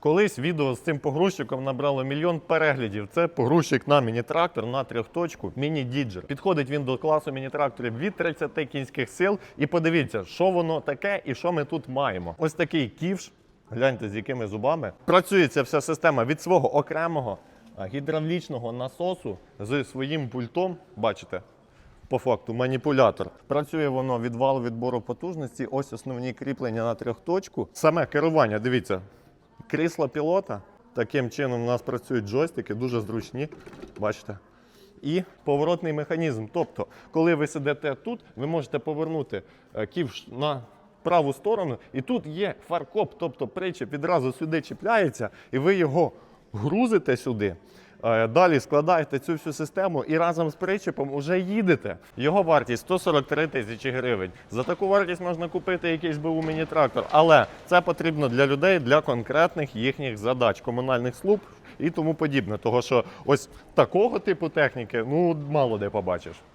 Колись відео з цим погрузчиком набрало мільйон переглядів. Це погрузчик на міні-трактор на трьохточку міні-діджер. Підходить він до класу міні-тракторів від 30 кінських сил. І подивіться, що воно таке і що ми тут маємо. Ось такий ківш. Гляньте, з якими зубами. Працює ця вся система від свого окремого гідравлічного насосу з своїм пультом. Бачите, по факту маніпулятор. Працює воно від валу відбору потужності. Ось основні кріплення на трьохточку. Саме керування, дивіться, крісло пілота. Таким чином у нас працюють джойстики, дуже зручні. Бачите? І поворотний механізм. Тобто, коли ви сидите тут, ви можете повернути е, ківш на праву сторону, і тут є фаркоп, тобто причеп відразу сюди чіпляється, і ви його грузите сюди. Е, Далі складаєте цю всю систему і разом з причепом вже їдете. Його вартість 143 тисячі гривень. За таку вартість можна купити якийсь БУ міні-трактор, але це потрібно для людей для конкретних їхніх задач, комунальних служб і тому подібне. Того що ось такого типу техніки ну мало де побачиш.